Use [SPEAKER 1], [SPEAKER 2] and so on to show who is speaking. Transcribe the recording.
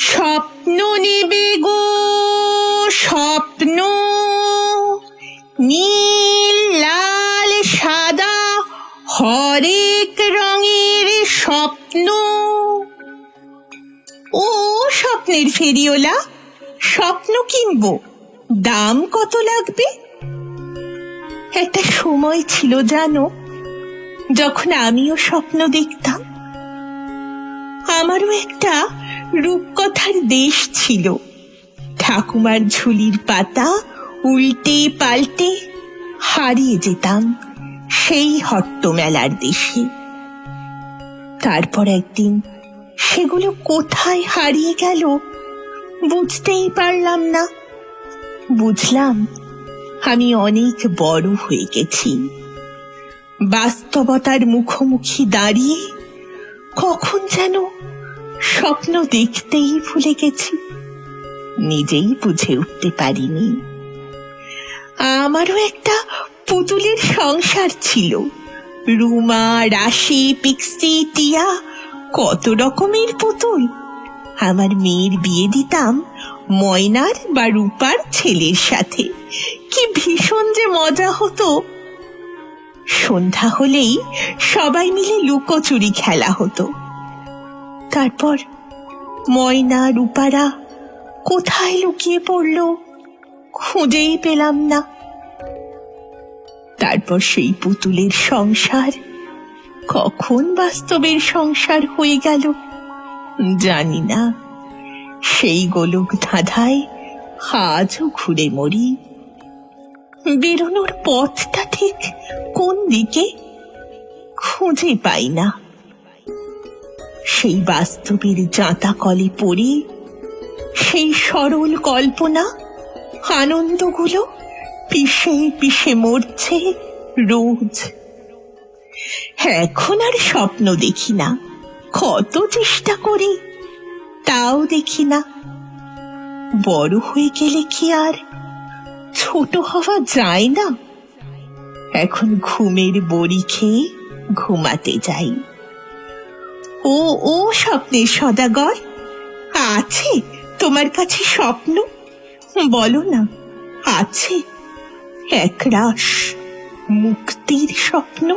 [SPEAKER 1] স্বপ্ন নেবে গো, স্বপ্ন। নীল, লাল, সাদা, হরেক রঙের স্বপ্ন। ও স্বপ্নের ফেরিওলা, স্বপ্ন কিনবো, দাম কত লাগবে? একটা সময় ছিল জানো, যখন আমিও স্বপ্ন দেখতাম, আমারও একটা রূপকথার দেশ ছিল। ঠাকুমার ঝুলির পাতা উল্টে পাল্টে হারিয়ে যেতাম সেই হট্ট মেলার দেশে। তারপর একদিন সেগুলো কোথায় হারিয়ে গেল বুঝতেই পারলাম না। বুঝলাম আমি অনেক বড় হয়ে গেছি। বাস্তবতার মুখোমুখি দাঁড়িয়ে কখন যেন স্বপ্ন দেখতেই ভুলে গেছি। নিজেই বুঝে উঠতে পারিনি। আমারও একটা পুতুলের সংসার ছিল। রুমা, রাশি, পিক্সি, টিয়া, কত রকমের পুতুল। আমার মেয়ের বিয়ে দিতাম ময়নার বা রূপার ছেলের সাথে। কি ভীষণ যে মজা হতো। সন্ধ্যা হলেই সবাই মিলে লুকোচুরি খেলা হতো। তারপর ময়না, রূপারা কোথায় লুকিয়ে পড়ল খুঁজেই পেলাম না। তারপর সেই পুতুলের সংসার কখন বাস্তবের সংসার হয়ে গেল জানি না। সেই গোলক ধাঁধায় আজও ঘুরে মরি। বেরোনোর পথটা ঠিক কোন দিকে খুঁজে পাই না। সেই বাস্তবের জাঁতা কলে পড়ে, সেই সরল কল্পনা, আনন্দগুলো পিষে পিষে মরছে রোজ। এখন আর স্বপ্ন দেখি না, কত চেষ্টা করি, তাও দেখি না। বড় হয়ে গেলে কি আর, ছোট হওয়া যায় না। এখন ঘুমের বড়ি খেয়ে ঘুমাতে যাই। ও ও স্বপ্নের সদাগর। আছে তোমার কাছে স্বপ্ন? বলো না আছে একরাশ মুক্তির স্বপ্ন?